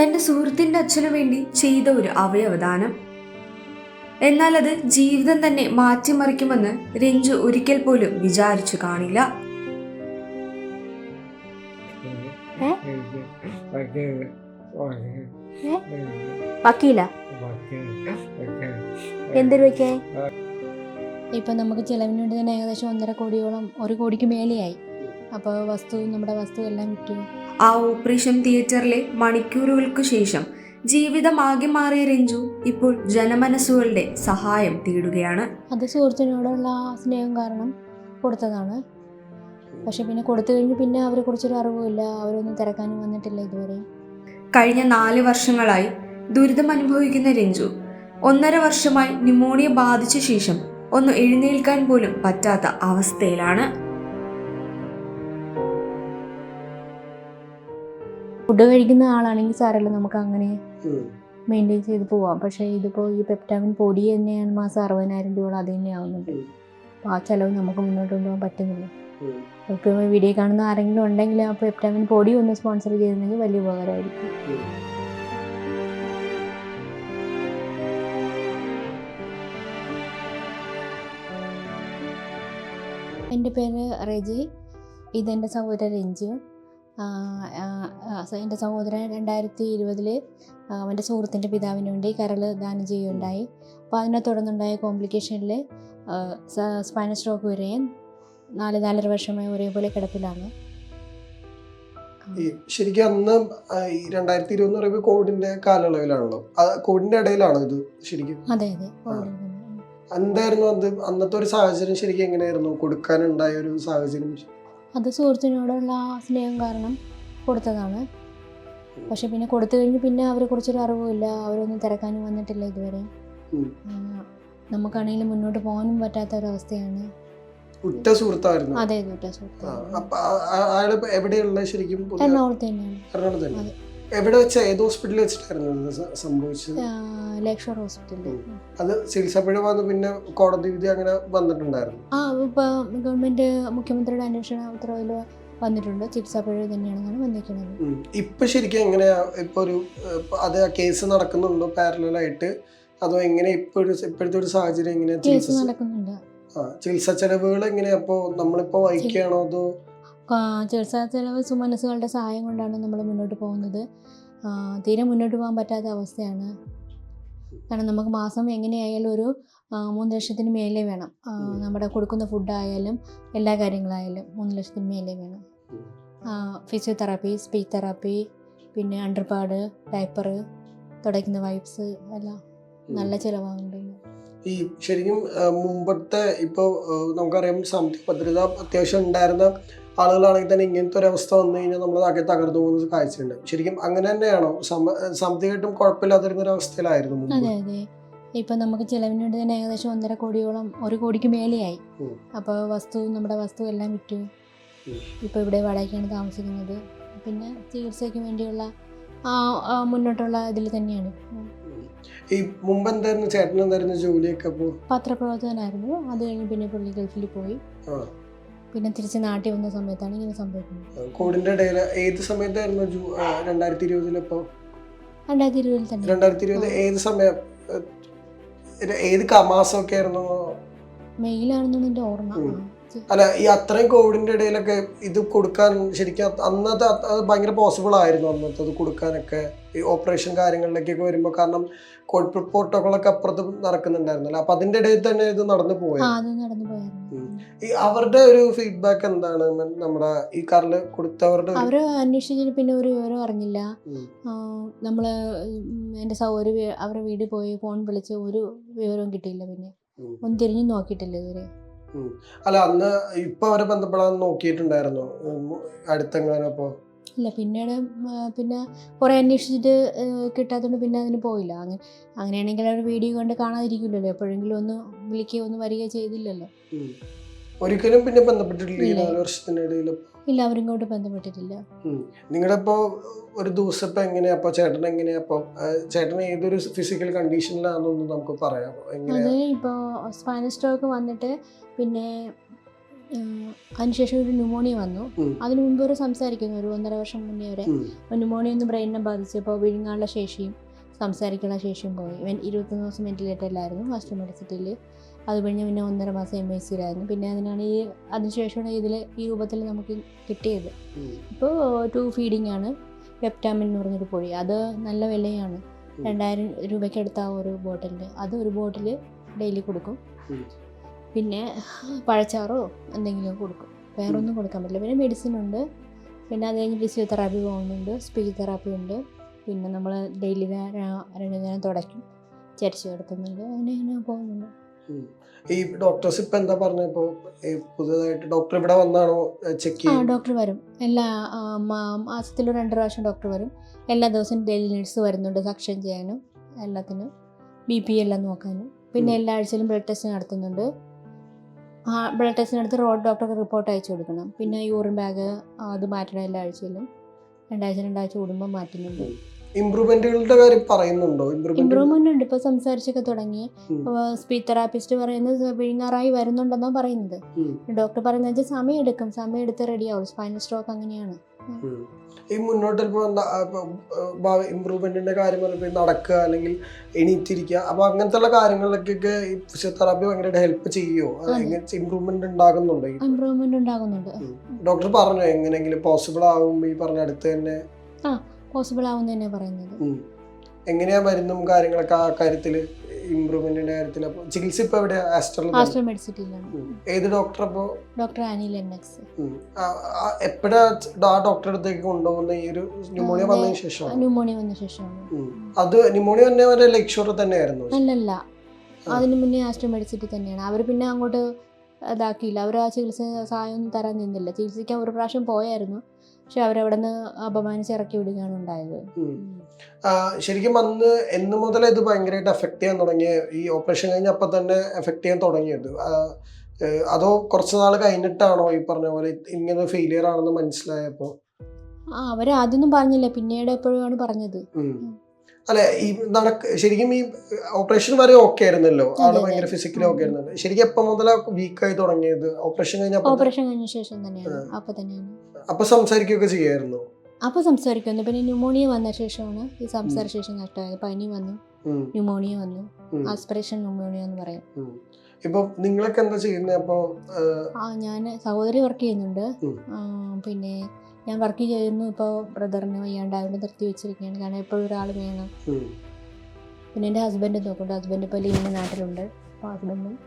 തന്റെ സുഹൃത്തിന്റെ അച്ഛനു വേണ്ടി ചെയ്ത ഒരു അവയവദാനം. എന്നാൽ അത് ജീവിതം തന്നെ മാറ്റിമറിക്കുമെന്ന് രഞ്ജു ഒരിക്കൽ പോലും വിചാരിച്ചു കാണില്ല. ഇപ്പൊ വക്കീല? നമുക്ക് ചെലവിന് വേണ്ടി തന്നെ ഏകദേശം ഒന്നര കോടിയോളം ഒരു കോടിക്ക് മേലെയായി. അപ്പോൾ വസ്തു നമ്മുടെ വസ്തു എല്ലാം വിറ്റു. ആ ഓപ്പറേഷൻ തിയേറ്ററിലെ മണിക്കൂറുകൾക്ക് ശേഷം ജീവിതം ആകെ മാറിയ രഞ്ജു ഇപ്പോൾ ജനമനസ്സുകളുടെ സഹായം തേടുകയാണ്. അത് സുഹൃത്തിനോടുള്ള സ്നേഹം കാരണം കൊടുത്തതാണ്. പക്ഷെ പിന്നെ കൊടുത്തു കഴിഞ്ഞ് പിന്നെ അവരെ കുറിച്ചൊരു അറിവുമില്ല. അവരൊന്നും തിരക്കാനും വന്നിട്ടില്ല ഇതുവരെ. കഴിഞ്ഞ നാല് വർഷങ്ങളായി ദുരിതം അനുഭവിക്കുന്ന രഞ്ജു ഒന്നര വർഷമായി ന്യൂമോണിയ ബാധിച്ച ശേഷം ഒന്ന് എഴുന്നേൽക്കാൻ പോലും പറ്റാത്ത അവസ്ഥയിലാണ്. ഫുഡ് കഴിക്കുന്ന ആളാണെങ്കിൽ സാരല്ല നമുക്ക് അങ്ങനെ മെയിന്റെയിൻ ചെയ്ത് പോവാം. പക്ഷേ ഇതിപ്പോൾ ഈ പെപ്റ്റാമിൻ പൊടി തന്നെയാണ് മാസം അറുപതിനായിരം രൂപ അത് തന്നെ ആവുന്നുണ്ട് അപ്പോൾ ആ ചിലവ് നമുക്ക് മുന്നോട്ട് കൊണ്ടുപോകാൻ പറ്റുന്നില്ല. ഇപ്പോൾ വീഡിയോ കാണുന്ന ആരെങ്കിലും ഉണ്ടെങ്കിൽ ആ പെപ്റ്റാമിൻ പൊടി ഒന്ന് സ്പോൺസർ ചെയ്തിരുന്നെങ്കിൽ വലിയ ഉപകാരമായിരിക്കും. എന്റെ പേര് റെജി ഇതെന്റെ സഹോദരൻ രഞ്ജു. എന്റെ സഹോദരൻ രണ്ടായിരത്തി ഇരുപതിൽ അവന്റെ സുഹൃത്തിന്റെ പിതാവിന് വേണ്ടി കരൾ ദാനം ചെയ്യുകയുണ്ടായി. അപ്പോൾ അതിനെ തുടർന്നുണ്ടായ കോംപ്ലിക്കേഷനിൽ സ്പൈനൽ സ്ട്രോക്ക് വരെയും നാല് നാലര വർഷമായി ഒരേപോലെ കിടപ്പിലാണ്. ശരിക്കും അന്ന് ഈ രണ്ടായിരത്തി ഇരുപത് പറയുമ്പോൾ കോവിഡിന്റെ കാലയളവിലാണല്ലോ? കോവിഡിന്റെ ഇടയിലാണ് ഇത് ശരിക്കും? അതെ അതെ. എന്തായിരുന്നു അന്നത്തെ ഒരു സാഹചര്യം ശരിക്കും എങ്ങനെയായിരുന്നു? കൊടുക്കാനുണ്ടായ ഒരു സാഹചര്യം? അത് സുഹൃത്തിനോടുള്ള ആ സ്നേഹം കാരണം കൊടുത്തതാണ്. പക്ഷെ പിന്നെ കൊടുത്തു കഴിഞ്ഞ് പിന്നെ അവരെ കുറിച്ചൊരു അറിവുമില്ല അവരൊന്നും തിരക്കാനും വന്നിട്ടില്ല ഇതുവരെ. നമുക്കാണെങ്കിലും മുന്നോട്ട് പോകാനും പറ്റാത്ത ഒരവസ്ഥയാണ് ഉറ്റ സുഹൃത്തായിരുന്നു. അതെ ഉറ്റ സുഹൃത്ത് അയാൾ എവിടെയുള്ള ശരിക്കും? എറണാകുളത്ത് തന്നെയാണ്. എറണാകുളത്ത് തന്നെ. എവിടെ വെച്ച ഏത് ഹോസ്പിറ്റലിൽ വെച്ചിട്ടായിരുന്നു ഇത് സ- സംഭവിച്ചത്? ലേക്ഷർ ഹോസ്പിറ്റലിൽ അത് ചികിത്സപ്പെടു വന്ന് പിന്നെ കോടതി വിധി അങ്ങനെ വന്നിട്ടുണ്ടായിരുന്നു. ആ ഇപ്പോൾ ഗവൺമെന്റ് മുഖ്യമന്ത്രിയുടെ അന്വേഷണ ഉത്തരവിൽ വന്നിട്ടുണ്ട്. ചികിത്സാ പിഴവ് തന്നെയാണെന്നാണ് വന്നിരിക്കുന്നത്. ഉം. ഇപ്പൊ ശരിക്കും എങ്ങനെയാ? ഇപ്പൊ ഒരു ഏഹ്, ഇപ്പൊ അത് ആ കേസ് നടക്കുന്നുണ്ടോ പാരലായിട്ട് അതോ എങ്ങനെ ഇപ്പൊ ഒരു ഇപ്പോഴത്തെ ഒരു സാഹചര്യം എങ്ങനെയാ കേസ് ചികിത്സ നടക്കുന്നുണ്ട്. ആ ചികിത്സാ ചെലവുകൾ എങ്ങനെയാ അപ്പോ നമ്മളിപ്പോ വഹിക്കുകയാണോ അതോ ചികിത്സാ ചെലവ് സുമനസ്സുകളുടെ സഹായം കൊണ്ടാണ് നമ്മൾ മുന്നോട്ട് പോകുന്നത്. തീരെ മുന്നോട്ട് പോകാൻ പറ്റാത്ത അവസ്ഥയാണ്. കാരണം നമുക്ക് മാസം എങ്ങനെയായാലും ഒരു മൂന്ന് ലക്ഷത്തിന് മേലെ വേണം. നമ്മുടെ കൊടുക്കുന്ന ഫുഡായാലും എല്ലാ കാര്യങ്ങളായാലും മൂന്ന് ലക്ഷത്തിന് മേലെ വേണം. ഫിസിയോതെറാപ്പി സ്പീച്ച് തെറാപ്പി പിന്നെ അണ്ടർപാഡ് ഡയപ്പർ തുടയ്ക്കുന്ന വൈപ്സ് എല്ലാം നല്ല ചിലവാകുന്നുണ്ട്. ഈ ശരിക്കും മുമ്പത്തെ ഇപ്പോൾ നമുക്കറിയാം സാമ്പത്തിക ഭദ്രത അത്യാവശ്യം ഉണ്ടായിരുന്ന ആളുകളാണെങ്കിൽ തന്നെ ഇങ്ങനത്തെ ഒരു അവസ്ഥ വന്നു കഴിഞ്ഞാൽ നമ്മൾ ആകെ തകർന്നു പോകുന്ന കാഴ്ചയുണ്ട്. ശരിക്കും അങ്ങനെ തന്നെയാണോ? സമ- സാമ്പത്തികമായിട്ടും കുഴപ്പമില്ലാതിരുന്ന ഒരു അവസ്ഥയിലായിരുന്നു ഇപ്പൊ അതെ അതെ. ഇപ്പം നമുക്ക് ചിലവിന് വേണ്ടി തന്നെ ഏകദേശം ഒന്നര കോടിയോളം ഒരു കോടിക്ക് മേലെയായി. അപ്പൊ അപ്പോൾ വസ്തു നമ്മുടെ വസ്തു എല്ലാം വിറ്റു. ഇപ്പൊ ഇപ്പോൾ ഇവിടെ വാടകയ്ക്കാണ് താമസിക്കുന്നത്. പിന്നെ ചികിത്സയ്ക്ക് വേണ്ടിയുള്ള മുന്നോട്ടുള്ള ഇതിൽ തന്നെയാണ്. ഈ മുമ്പ് എന്തായിരുന്നു? ചേട്ടൻ എന്തായിരുന്നു ജോലിയൊക്കെ പത്രപ്രവർത്തകനായിരുന്നു. അത് കഴിഞ്ഞ് പിന്നെ പുള്ളി ഗൾഫിൽ പോയി. പിന്നെ തിരിച്ച് നാട്ടിൽ വന്ന സമയത്താണ് ഇങ്ങനെ സംഭവിക്കുന്നത്. കോവിഡിന്റെ ഇടയിൽ ഏത് സമയത്തായിരുന്നു ജൂ രണ്ടായിരത്തി ഇരുപതിലിപ്പോ രണ്ടായിരത്തി ഇരുപതിൽ തന്നെ. രണ്ടായിരത്തി ഇരുപത് ഏത് സമയം ഏത് മാസമൊക്കെ ആയിരുന്നു? മെയിലാണെന്നാണ് എന്റെ ഓർമ്മ. അല്ല ഈ അത്രയും കോവിഡിന്റെ ഇടയിലൊക്കെ ഇത് കൊടുക്കാൻ ശരിക്കും അന്നത്തെ അത് ഭയങ്കര പോസിബിൾ ആയിരുന്നു അന്നത്തെ അത് കൊടുക്കാനൊക്കെ ഈ ഓപ്പറേഷൻ കാര്യങ്ങളിലേക്കൊക്കെ വരുമ്പോൾ കാരണം കോവിഡ് പ്രോട്ടോകോളൊക്കെ അപ്പുറത്ത് നടക്കുന്നുണ്ടായിരുന്നല്ലോ. അപ്പൊ അതിന്റെ ഇടയിൽ തന്നെ ഇത് നടന്നു പോയത്. ഈ അവരുടെ ഒരു ഫീഡ്ബാക്ക് എന്താണ്? നമ്മുടെ ഈ കാറിൽ കൊടുത്തവരുടെ അവർ അന്വേഷിച്ചിട്ട് പിന്നെ ഒരു വിവരം അറിഞ്ഞില്ല. നമ്മൾ എന്റെ സൗകര്യ അവരുടെ വീട്ടിൽ പോയി ഫോൺ വിളിച്ച് ഒരു വിവരവും കിട്ടിയില്ല പിന്നെ. ഒന്നും തിരിഞ്ഞു നോക്കിയിട്ടില്ല ഇതുവരെ. അല്ല അന്ന് ഇപ്പൊ അവരെ ബന്ധപ്പെടാൻ നോക്കിയിട്ടുണ്ടായിരുന്നു? അടുത്തെങ്ങാനും അപ്പോ? ഇല്ല പിന്നീട് പിന്നെ കുറേ അന്വേഷിച്ചിട്ട് കിട്ടാത്തതുകൊണ്ട് പിന്നെ അതിന് പോയില്ല. അങ്ങനെ അങ്ങനെയാണെങ്കിൽ അവർ വീഡിയോ കണ്ട് കാണാതിരിക്കില്ലല്ലോ. എപ്പോഴെങ്കിലും ഒന്ന് വിളിക്കുകയോ ഒന്ന് വരികയോ ചെയ്തില്ലല്ലോ. ഒരിക്കലും പിന്നെ ബന്ധപ്പെട്ടിട്ടില്ല ഈ. നാല് വർഷത്തിനിടയിൽ ഇല്ല അവരിങ്ങോട്ട് ബന്ധപ്പെട്ടിട്ടില്ല. നിങ്ങളുടെ ഇപ്പോ ഒരു ദിവസം ഇപ്പൊ എങ്ങനെയാ? അപ്പൊ ചേട്ടൻ എങ്ങനെയാ? അപ്പൊ ചേട്ടൻ ഏതൊരു ഫിസിക്കൽ കണ്ടീഷനിലാണെന്നൊന്നും നമുക്ക് പറയാം അത് ഇപ്പോൾ സ്പൈനൽ സ്ട്രോക്ക് വന്നിട്ട് പിന്നെ അതിനുശേഷം ഒരു ന്യൂമോണിയ വന്നു. അതിനു മുമ്പ് ഒരു സംസാരിക്കുന്നു ഒരു ഒന്നര വർഷം മുന്നേ വരെ. ന്യൂമോണിയ ഒന്ന് ബ്രെയിനിനെ ബാധിച്ചപ്പോൾ വിഴുങ്ങാനുള്ള ശേഷിയും സംസാരിക്കാനുള്ള ശേഷിയും പോയി. ഇരുപത്തൊന്ന് ദിവസം വെന്റിലേറ്ററിലായിരുന്നു ഫസ്റ്റ് മെഡിസിറ്റിയിൽ അത് കഴിഞ്ഞ് പിന്നെ ഒന്നര മാസം എം എസ് സിയിലായിരുന്നു പിന്നെ അതിനാണ് ഈ അതിനുശേഷമാണ് ഇതിൽ ഈ രൂപത്തിൽ നമുക്ക് കിട്ടിയത്. ഇപ്പോൾ ടു ഫീഡിംഗ് ആണ് പെപ്റ്റാമിൻ എന്ന് പറഞ്ഞൊരു പൊടി. അത് നല്ല വിലയാണ്. രണ്ടായിരം രൂപയ്ക്ക് അടുത്ത ആ ഒരു ബോട്ടിൽ അത് ഒരു ബോട്ടിൽ ഡെയിലി കൊടുക്കും. പിന്നെ പഴച്ചാറോ എന്തെങ്കിലും കൊടുക്കും. വേറെ ഒന്നും കൊടുക്കാൻ പറ്റില്ല. പിന്നെ മെഡിസിൻ ഉണ്ട്. പിന്നെ അത് കഴിഞ്ഞ് ഫിസിയോതെറാപ്പി പോകുന്നുണ്ട്. സ്പീച്ച് തെറാപ്പി ഉണ്ട്. പിന്നെ നമ്മൾ ഡെയിലി രണ്ടു നേരം തുടയ്ക്കും. ചരിച്ചു കിടത്തുന്നുണ്ട്. അങ്ങനെ അങ്ങനെ പോകുന്നുണ്ട്. ഈ ഡോക്ടേഴ്സ് ഇപ്പൊ എന്താ പറഞ്ഞ? ഇപ്പൊ പുതിയതായിട്ട് ഡോക്ടർ ഇവിടെ വന്നാണോ? ചെക്ക് ചെയ്യും. ഡോക്ടർ വരും. എല്ലാ മാസത്തിൽ രണ്ട് പ്രാവശ്യം ഡോക്ടർ വരും. എല്ലാ ദിവസവും ഡെയിലി നഴ്സ് വരുന്നുണ്ട് സക്ഷൻ ചെയ്യാനും എല്ലാത്തിനും ബി പി എല്ലാം നോക്കാനും. പിന്നെ എല്ലാ ആഴ്ചയിലും ബ്ലഡ് ടെസ്റ്റ് നടത്തുന്നുണ്ട്. ആ ബ്ലഡ് ടെസ്റ്റിനടുത്ത് റോഡ് ഡോക്ടർക്ക് റിപ്പോർട്ട് അയച്ചു കൊടുക്കണം. പിന്നെ യൂറിൻ ബാഗ് അത് മാറ്റണം എല്ലാ ആഴ്ചയിലും. രണ്ടാഴ്ച രണ്ടാഴ്ച കൂടുമ്പോൾ മാറ്റുന്നുണ്ട്. ഇമ്പ്രൂവ്മെന്റുകളുടെ കാര്യം പറയുന്നുണ്ടോ? ഇമ്പ്രൂവ്മെന്റ് ഉണ്ട്. ഇപ്പൊ സംസാരിച്ചൊക്കെ തുടങ്ങി. സ്പീച്ച് തെറാപ്പിസ്റ്റ് പറയുന്നത് വിഴുങ്ങാറായി വരുന്നുണ്ടെന്നാണ് പറയുന്നത്. ഡോക്ടർ പറയുന്നത് സമയം എടുക്കും സമയം എടുത്ത് റെഡി ആവും സ്പൈനൽ സ്ട്രോക്ക് അങ്ങനെയാണ്. ഈ മുന്നോട്ട് ഇമ്പ്രൂവ്മെന്റിന്റെ കാര്യം പറയുമ്പോൾ നടക്കുക അല്ലെങ്കിൽ എണീറ്റിരിക്കുക. അപ്പൊ അങ്ങനത്തെ കാര്യങ്ങളിലൊക്കെ ഈ ഫിസിയോതെറാപ്പി ഭയങ്കരമായിട്ട് ഹെൽപ്പ് ചെയ്യുമോ. ഇമ്പ്രൂവ്മെന്റ് ഉണ്ടാകുന്നുണ്ടോ ഇമ്പ്രൂവ്മെന്റ് ഉണ്ടാകുന്നുണ്ട്. ഡോക്ടർ പറഞ്ഞു എങ്ങനെയെങ്കിലും പോസിബിൾ ആവും ഈ പറഞ്ഞ അടുത്ത് തന്നെ? പോസിബിൾ ആവും തന്നെ പറയുന്നത്. എങ്ങനെയാ മരുന്നും കാര്യങ്ങളൊക്കെ ആ കാര്യത്തിൽ ഇംപ്രൂവ്മെന്റിന്റെ കാര്യത്തിൽ ചികിത്സ ഇപ്പൊ എവിടെ? ആസ്ട്രോ മെഡിസിറ്റിയിലാണ് ഏത് ഡോക്ടർ അപ്പോ? ഡോക്ടർ ആനി എക്സ് എപ്പോഴാ ആ ഡോക്ടറെ അടുത്തേക്ക് കൊണ്ടുപോകുന്ന ഈ ഒരു ന്യൂമോണിയ വന്ന വന്നതിന് ശേഷമാണ്? ന്യൂമോണിയ വന്ന ശേഷമാണ്. അത് ന്യൂമോണിയ വന്നെ വരെ ലക്ഷോർ തന്നെയായിരുന്നു? അല്ലല്ല. അതിനു മുന്നേ ആസ്ട്രോ മെഡിസിറ്റി തന്നെയാണ്. അവർ പിന്നെ അങ്ങോട്ട് ഇതാക്കിയില്ല. അവർ ആ ചികിത്സ സഹായം തരാൻ നിന്നില്ല. ചികിത്സിക്കാൻ ഒരു പ്രാവശ്യം പോയായിരുന്നു. പക്ഷെ അവരവിടെ നിന്ന് അപമാനിച്ച് ഇറക്കി വിടുകയാണ് ഉണ്ടായത്. ശരിക്കും അന്ന് എന്ന് മുതൽ ഇത് ഭയങ്കരമായിട്ട് എഫക്ട് ചെയ്യാൻ തുടങ്ങിയ ഈ ഓപ്പറേഷൻ കഴിഞ്ഞ അപ്പം തന്നെ എഫക്ട് ചെയ്യാൻ തുടങ്ങിയത്. അതോ കുറച്ച് നാൾ കഴിഞ്ഞിട്ടാണോ ഈ പറഞ്ഞ പോലെ ഇങ്ങനെ ഫെയിലിയർ ആണെന്ന് മനസ്സിലായപ്പോ? ആ അവർ ആദ്യമൊന്നും പറഞ്ഞില്ല. പിന്നീട് എപ്പോഴുമാണ് പറഞ്ഞത്. അല്ലെ ഈ നടക്ക ശരിക്കും ഈ ഓപ്പറേഷൻ വരെ ഓക്കെ ആയിരുന്നല്ലോ? ആൾ ഭയങ്കര. ഫിസിക്കലി ഓക്കെ ആയിരുന്നല്ലോ. ശരിക്കും എപ്പം മുതലാ വീക്കായി തുടങ്ങിയത്? ഓപ്പറേഷൻ കഴിഞ്ഞ ഓപ്പറേഷൻ കഴിഞ്ഞ ശേഷം തന്നെയാണ്. അപ്പൊ തന്നെയാണ്. അപ്പൊ സംസാരിക്കുകയൊക്കെ ചെയ്യായിരുന്നു. അപ്പൊ സംസാരിക്കുന്നു. പിന്നെ ന്യൂമോണിയ വന്ന ശേഷമാണ് ഈ സംസാര ശേഷം നഷ്ടമായത്. പനി വന്നു. ന്യൂമോണിയ വന്നു. ആസ്പിറേഷൻ ന്യൂമോണിയ എന്ന് പറയും. ഇപ്പൊ നിങ്ങളൊക്കെ എന്താ ചെയ്യുന്നത് അപ്പോ ആ ഞാൻ സഹോദരി വർക്ക് ചെയ്യുന്നുണ്ട്. പിന്നെ ഞാൻ വർക്ക് ചെയ്യുന്നു. ഇപ്പോൾ ബ്രദറിന് വയ്യാണ്ടായതുകൊണ്ട് നിർത്തി വെച്ചിരിക്കുകയാണ്. കാരണം എപ്പോഴും ഒരാൾ വേണം. പിന്നെ എന്റെ ഹസ്ബൻഡ് നോക്കുന്നുണ്ട്. ഹസ്ബൻഡ് ഇപ്പോൾ ലീവിന് നാട്ടിലുണ്ട്. അപ്പോൾ ഹസ്ബൻഡും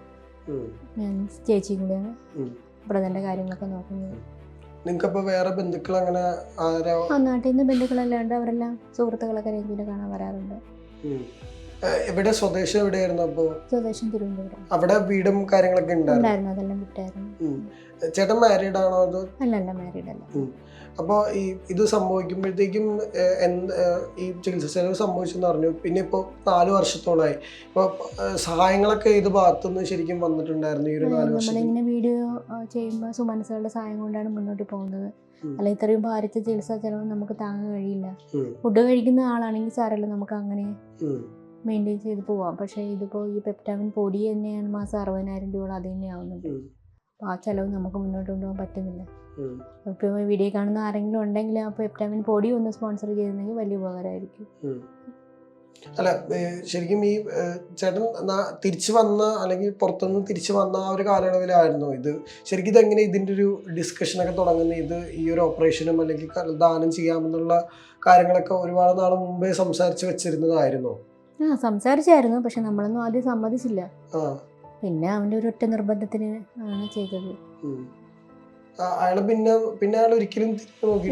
ഞാൻ ചേച്ചിയും കൂടെയാണ്. ബ്രദറിന്റെ കാര്യങ്ങളൊക്കെ നോക്കുന്നത്. നിങ്ങക്കപ്പൊ വേറെ ബന്ധുക്കൾ അങ്ങനെ ആരോ ആ നാട്ടിൽ നിന്ന് ബന്ധുക്കളെല്ലാം ഉണ്ട് അവരെല്ലാം സുഹൃത്തുക്കളൊക്കെ രീതിയിൽ കാണാൻ വരാറുണ്ട്. എവിടെ സ്വദേശം എവിടെയായിരുന്നു അപ്പൊ? സ്വദേശം തിരുവനന്തപുരം. അവിടെ വീടും കാര്യങ്ങളൊക്കെ ഉണ്ടായിരുന്നു? അതെല്ലാം വിട്ടായിരുന്നു. ചേട്ടൻ മാരീഡ് ആണോ അതോ? അല്ലല്ല മാരീഡ് അല്ല. അപ്പോൾ ഈ ഇത് സംഭവിക്കുമ്പോഴത്തേക്കും എന്ത് ഈ ചികിത്സ ചെലവ് സംഭവിച്ചെന്ന് പറഞ്ഞു പിന്നെ ഇപ്പോൾ നാല് വർഷത്തോളമായി ഇപ്പോൾ സഹായങ്ങളൊക്കെ ഇത് ഭാഗത്തുനിന്ന് ശരിക്കും വന്നിട്ടുണ്ടായിരുന്നു ഈ ഒരു നാല് വർഷം നമ്മളിങ്ങനെ വീഡിയോ ചെയ്യുമ്പോൾ സുമനസുകളുടെ സഹായം കൊണ്ടാണ് മുന്നോട്ട് പോകുന്നത്. അല്ല ഇത്രയും ഭാരിച്ച ചികിത്സാ ചെലവ് നമുക്ക് താങ്ങാൻ കഴിയില്ല. ഫുഡ് കഴിക്കുന്ന ആളാണെങ്കിൽ സാരല്ല നമുക്ക് അങ്ങനെ മെയിന്റെയിൻ ചെയ്ത് പോവാം. പക്ഷേ ഇതിപ്പോൾ ഈ പെപ്റ്റാമിൻ പൊടി തന്നെയാണ് മാസം അറുപതിനായിരം രൂപ അത് തന്നെ ആവുന്നുണ്ട് അപ്പോൾ ആ ചിലവ് നമുക്ക് മുന്നോട്ട് കൊണ്ടുപോകാൻ പറ്റുന്നില്ല. ഇപ്പോൾ വീഡിയോ കാണുന്ന ആരെങ്കിലും ഉണ്ടെങ്കിൽ ആ പെപ്റ്റാമിൻ പൊടി ഒന്ന് സ്പോൺസർ ചെയ്യുന്നെങ്കിൽ വലിയ ഉപകാരമായിരിക്കും. അല്ല ശരിക്കും ഈ ചേട്ടൻ തിരിച്ചു വന്ന അല്ലെങ്കിൽ പുറത്തുനിന്ന് തിരിച്ചു വന്ന ആ ഒരു കാലയളവിലായിരുന്നു ഇത്. ശരിക്കും ഇതെങ്ങനെ ഇതിന്റെ ഒരു ഡിസ്കഷനൊക്കെ തുടങ്ങുന്ന? ഇത് ഈ ഒരു ഓപ്പറേഷനും അല്ലെങ്കിൽ ദാനം ചെയ്യാമെന്നുള്ള കാര്യങ്ങളൊക്കെ ഒരുപാട് നാൾ മുമ്പേ സംസാരിച്ച് വെച്ചിരുന്നതായിരുന്നോ? ആ സംസാരിച്ചായിരുന്നു പക്ഷെ നമ്മളൊന്നും ആദ്യം സമ്മതിച്ചില്ല. പിന്നെ അവന്റെ ഒരു ഒറ്റ നിർബന്ധത്തിന് ആണ് ചെയ്തത്. അയാൾ പിന്നെ പിന്നെ അയാൾ ഒരിക്കലും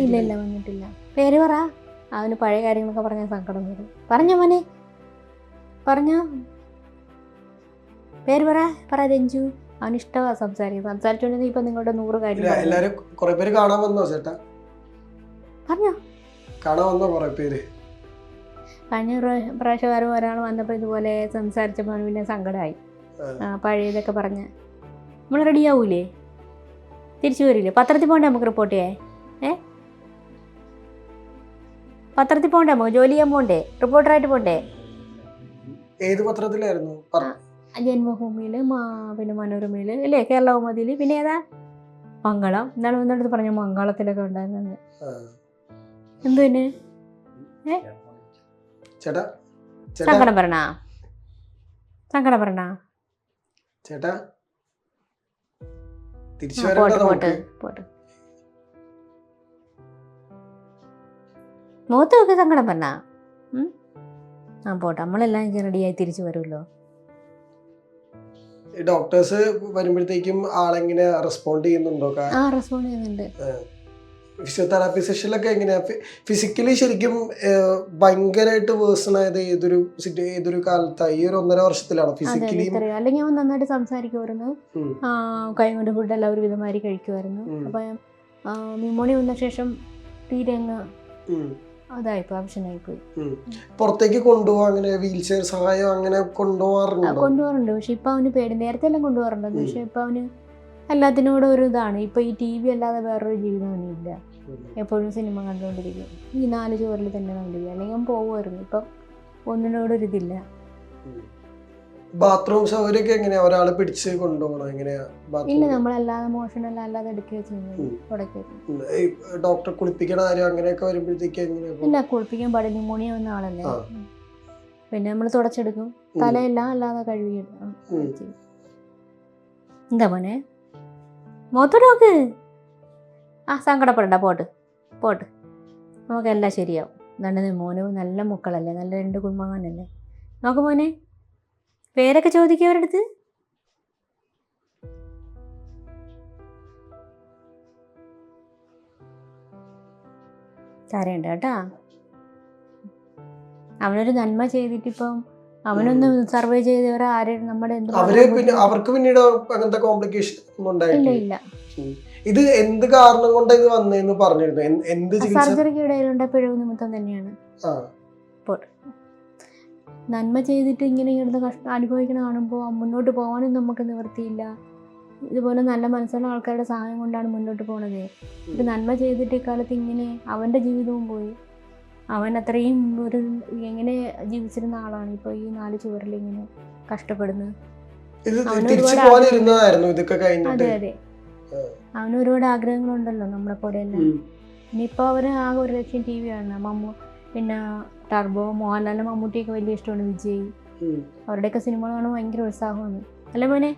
ഇല്ല ഇല്ല വന്നിട്ടില്ല. പേര് പറ. അവന് പഴയ കാര്യങ്ങളൊക്കെ പറഞ്ഞാൽ സങ്കടം വരും. പറഞ്ഞോ മോനെ. പറഞ്ഞോ. പേര് പറ. പറ രഞ്ജു. അവന് ഇഷ്ടമാണ് സംസാരിക്കുന്നത് സംസാരിച്ചുകൊണ്ടിരുന്ന ഇപ്പൊ നിങ്ങളുടെ നൂറ് കാര്യം ഇല്ല, പറഞ്ഞു. എല്ലാരും കുറെ പേര് കാണാൻ വന്നോ ചേട്ടാ? പറഞ്ഞോ. കാണാൻ വന്നോ കുറെ പേര്? കഴിഞ്ഞ പ്രാ- പ്രാവശ്യം വേറെ ഒരാൾ വന്നപ്പോൾ ഇതുപോലെ സംസാരിച്ചപ്പോൾ പിന്നെ സങ്കടമായി. പഴയതൊക്കെ പറഞ്ഞ്. നമ്മൾ റെഡിയാവൂലേ തിരിച്ചു വരില്ലേ? പത്രത്തിൽ പോകണ്ടേ നമുക്ക് റിപ്പോർട്ട് ചെയ്യാൻ? ഏ? പത്രത്തിൽ പോകണ്ടേ നമുക്ക്? ജോലി ചെയ്യാൻ പോകണ്ടേ? റിപ്പോർട്ടറായിട്ട് പോകണ്ടേ? ഏത് പത്രത്തിലായിരുന്നു? ജന്മഭൂമിയിൽ പിന്നെ മനോരമയിൽ അല്ലേ? കേരള കൗമുദിയിൽ പിന്നെ ഏതാ? മംഗളം. എന്നാണ് വന്നിടത്ത് പറഞ്ഞു മംഗളത്തിലൊക്കെ ഉണ്ടായിരുന്നു. എന്തു പിന്നെ ചേട്ടാ ചേട്ടാ സങ്കടം പറഞ്ഞ സങ്കടം പറഞ്ഞ ചേട്ടാ തിരിച്ചു പോട്ട് പോട്ട് പോട്ട്. മുഖത്ത് നോക്കി സങ്കടം പറഞ്ഞ ആ പോട്ടെ. നമ്മളെല്ലാം റെഡിയായി തിരിച്ചു വരുമല്ലോ. ഡോക്ടേഴ്സ് വരുമ്പോഴത്തേക്കും ആളെങ്ങനെ റെസ്പോണ്ട് ചെയ്യുന്നുണ്ടോ? ആ റെസ്പോണ്ട് ചെയ്യുന്നുണ്ട്. ഫിസിയോതെറാപ്പി സെഷനിലൊക്കെ എങ്ങനെയാ? ഫിസിക്കലി ശരിക്കും ഭയങ്കരമായിട്ട് വേഴ്സൺ ആയത് ഏതൊരു ഏതൊരു കാലത്തായി ഈ ഒരു ഒന്നര വർഷത്തിലാണോ ഫിസിക്കലി അല്ലെങ്കിൽ അവൻ നന്നായിട്ട് സംസാരിക്കുമായിരുന്നു ആ, കൈ കൊണ്ട് ഫുഡെല്ലാം ഒരു വിധമാതിരി കഴിക്കുമായിരുന്നു അപ്പൊ ന്യൂമോണിയ വന്ന ശേഷം തീരെ അങ്ങ് പുറത്തേക്ക് കൊണ്ടുപോകാൻ അങ്ങനെ വീൽ ചെയർ സഹായം അങ്ങനെ കൊണ്ടുപോകാറുണ്ടോ കൊണ്ടുപോകാറുണ്ട് പക്ഷെ ഇപ്പൊ അവന് പേടി. നേരത്തെ എല്ലാം കൊണ്ടുപോകാറുണ്ട്. പക്ഷെ ഇപ്പൊ അവന് എല്ലാത്തിനോടും ഒരു ഇതാണ്. ഇപ്പൊ ഈ ടി വി അല്ലാതെ വേറൊരു ജീവിതം അവനില്ല എപ്പോഴും സിനിമ കണ്ടുകൊണ്ടിരിക്കും ഈ നാല് ചോറിൽ തന്നെ കണ്ടിരിക്കും. അല്ലെങ്കിൽ പോകുമായിരുന്നു ഇപ്പം ഒന്നിനോടൊരിതില്ല ബാത്റൂം സൗകര്യമൊക്കെ എങ്ങനെയാ? ഒരാളെ പിടിച്ച് കൊണ്ടുപോകണം? എങ്ങനെയാ ഇല്ല നമ്മളല്ലാതെ മോഷണല്ല അല്ലാതെ എടുക്കുക ചെയ്യുന്നത് ഡോക്ടറെ കുളിപ്പിക്കണ കാര്യം അങ്ങനെയൊക്കെ വരുമ്പോഴത്തേക്ക് എങ്ങനെയാ ഇല്ല കുളിപ്പിക്കാൻ പാടില്ല. ന്യൂമോണിയ വന്ന ആളല്ലേ? പിന്നെ നമ്മൾ തുടച്ചെടുക്കും. തലയെല്ലാം അല്ലാതെ കഴുകി എന്താ മോനെ? മുഖത്തോട് ആ സങ്കടപ്പെടണ്ട പോട്ട് പോട്ട്. നമുക്കെല്ലാം ശരിയാവും. നല്ല മോന് നല്ല മക്കളല്ലേ നല്ല രണ്ട് കുടുംബങ്ങളല്ലേ നോക്ക് മോനെ പേരൊക്കെ ചോദിക്കുക അവരുടെ അടുത്ത് കരയുണ്ട് കേട്ടാ. അവനൊരു നന്മ ചെയ്തിട്ടിപ്പം അവനൊന്ന് സർവേ ചെയ്തവരെ ആരും നമ്മുടെ എന്ത് അവർ പിന്നെ അവർക്ക് പിന്നീട് അങ്ങനത്തെ കോംപ്ലിക്കേഷൻ ഒന്നും ഉണ്ടായിട്ടില്ല. ഇത് എന്ത് കാരണം കൊണ്ട് ഇത് വന്നതെന്ന് പറഞ്ഞിരുന്നു? എന്ത് സർജറിക്ക് ഇടയിലുണ്ട പിഴവ് നിമിത്തം തന്നെയാണ്. നന്മ ചെയ്തിട്ട് ഇങ്ങനെ ഇടുന്ന കഷ്ടം അനുഭവിക്കണ കാണുമ്പോൾ മുന്നോട്ട് പോകാനും നമുക്ക് നിവൃത്തിയില്ല. ഇതുപോലെ നല്ല മനസ്സുള്ള ആൾക്കാരുടെ സഹായം കൊണ്ടാണ് മുന്നോട്ട് പോണത്. നന്മ ചെയ്തിട്ട് ഇക്കാലത്ത് ഇങ്ങനെ അവന്റെ ജീവിതവും പോയി. അവൻ അത്രയും ഒരു എങ്ങനെ ജീവിച്ചിരുന്ന ആളാണ്. ഇപ്പോൾ ഈ നാല് ചുവരിൽ ഇങ്ങനെ കഷ്ടപ്പെടുന്നത്. അതെ അതെ. അവന് ഒരുപാട് ആഗ്രഹങ്ങളുണ്ടല്ലോ നമ്മളെ പോലെ തന്നെ. ഇനിയിപ്പൊ ഇനിയിപ്പോൾ അവന് ആകെ ഒരു ലക്ഷം ടി വി ആണ് മമ്മൂ പിന്നെ ടർബോ മോഹൻലാലും മമ്മൂട്ടിയൊക്കെ വലിയ ഇഷ്ടമാണ്. വിജയ്. അവരുടെയൊക്കെ സിനിമകൾ കാണാൻ ഭയങ്കര ഉത്സാഹമാണ്. അല്ലേ മോനെ?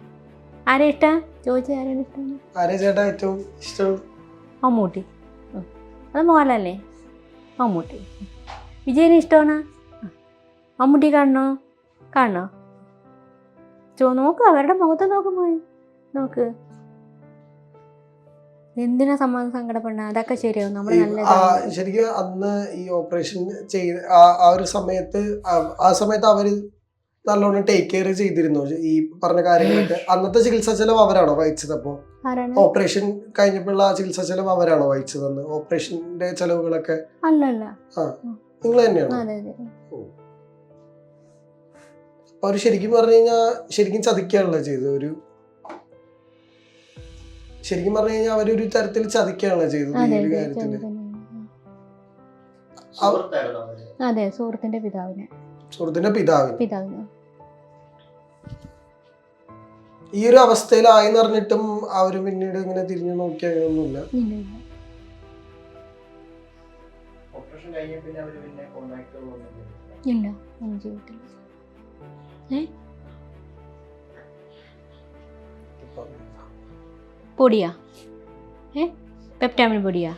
ആരെ ഇഷ്ടം? ചോദിച്ച ആരാണ് ഇഷ്ടം? ചേട്ടാ ഏറ്റവും ഇഷ്ടം? മമ്മൂട്ടി. അത് മോഹൻലാലല്ലേ? മമ്മൂട്ടി. വിജയന് ഇഷ്ടമാണ്. മമ്മൂട്ടി കാണണോ? കാണണോ? ചോ നോക്ക് അവരുടെ മുഖത്ത് നോക്കുമ്പോൾ നോക്ക്. എന്തിനാ സമ്മതം സങ്കടപ്പെടണ? അതൊക്കെ ശരിയാവും. നമ്മൾ നല്ല. ശരിക്കും അന്ന് ഈ ഓപ്പറേഷൻ ചെയ്ത് ആ ഒരു സമയത്ത് ആ സമയത്ത് അവർ നല്ലോണം ടേക്ക് കെയർ ചെയ്തിരുന്നു. ഈ പറഞ്ഞ കാര്യങ്ങളൊക്കെ. അന്നത്തെ ചികിത്സാ ചെലവ് അവരാണോ വഹിച്ചത് അപ്പോ? ഓപ്പറേഷൻ കഴിഞ്ഞപ്പോഴുള്ള ആ ചികിത്സാ ചെലവ് അവരാണോ വഹിച്ചത് അന്ന്? ഓപ്പറേഷന്റെ ചെലവുകളൊക്കെ? അല്ലല്ല അല്ല. നിങ്ങൾ തന്നെയാണോ? അതെ അതെ. അപ്പൊ അവർ ശരിക്കും പറഞ്ഞു കഴിഞ്ഞാൽ ശരിക്കും ചതിക്കുകയാണല്ലോ ചെയ്തത്. ഒരു ശരിക്കും പറഞ്ഞു കഴിഞ്ഞാൽ അവരൊരു തരത്തിൽ ചതിക്കുകയാണല്ലോ ചെയ്തത് ഈ ഒരു കാര്യത്തിൽ. സുഹൃത്തിന്റെ പിതാവിനെ. സുഹൃത്തിന്റെ പിതാവിന്. പിതാവിന്. ഈ ഒരു അവസ്ഥയിലായി എന്നറിഞ്ഞിട്ടും അവർ പിന്നീട് ഇങ്ങനെ തിരിഞ്ഞു നോക്കിയൊന്നുമില്ല അങ്ങനെയൊന്നുമില്ല. ഇല്ല ചെയ്തിട്ടില്ല. പൊടിയാ? ഏ? പെപ്റ്റാമിൻ പൊടിയാ?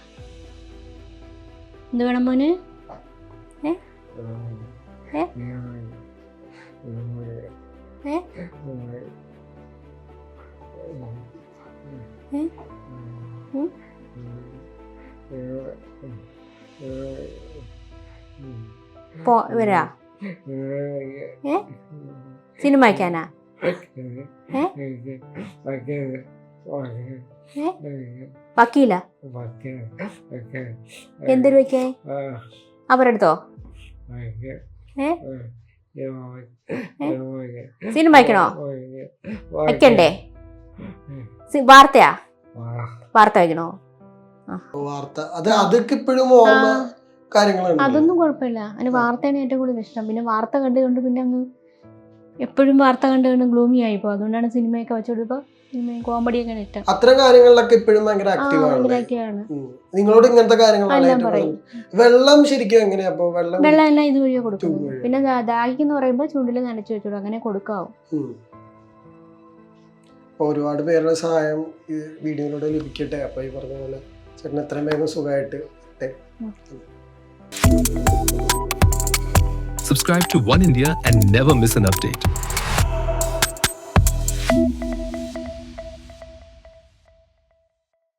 എന്ത് വേണം മോന്? ഏ? ഏ? ഏ? വരാ. ഏ? സിനിമ വയ്ക്കാനാ വക്കീല? എന്തൊരു വയ്ക്കേ അവരെടുത്തോ? സിനിമ വയ്ക്കണോ വയ്ക്കണ്ടേ വാർത്തയാ? വാർത്ത വയ്ക്കണോ? വാർത്ത. അത് അതൊക്കെ ഇപ്പോഴും ഓർമ്മ കാര്യങ്ങളുണ്ട്. അതൊന്നും കുഴപ്പമില്ല. അതിന് വാർത്തയാണ് ഏറ്റവും കൂടുതൽ ഇഷ്ടം. പിന്നെ വാർത്ത കണ്ടുകൊണ്ട് കണ്ട് പിന്നെ അങ്ങ് എപ്പോഴും വാർത്ത കണ്ടു കണ്ട് ഗ്ലൂമി പോകും അതുകൊണ്ടാണ് സിനിമയൊക്കെ കോമഡിയൊക്കെയാണ് ഇഷ്ടം. അത്തരം കാര്യങ്ങളിലൊക്കെ ഇപ്പോഴും ഭയങ്കര ആക്റ്റീവാണ്. നിങ്ങളോട് ഇങ്ങനത്തെ. വെള്ളം ശരിക്കും എങ്ങനെയാ വെള്ളം എല്ലാം ഇതുവഴി. പിന്നെ ദാഹിക്കെന്ന് പറയുമ്പോൾ ചുണ്ടിൽ നനച്ചു വെച്ചോളൂ അങ്ങനെ കൊടുക്കാവും. ഉം. അപ്പൊ ഒരുപാട് പേരുടെ സഹായം ഈ വീഡിയോയിലൂടെ ലഭിക്കട്ടെ അപ്പോൾ ഈ പറഞ്ഞ പോലെ ചേട്ടൻ എത്രയും വേഗം സുഖമായിട്ട് Subscribe to One India and never miss an update.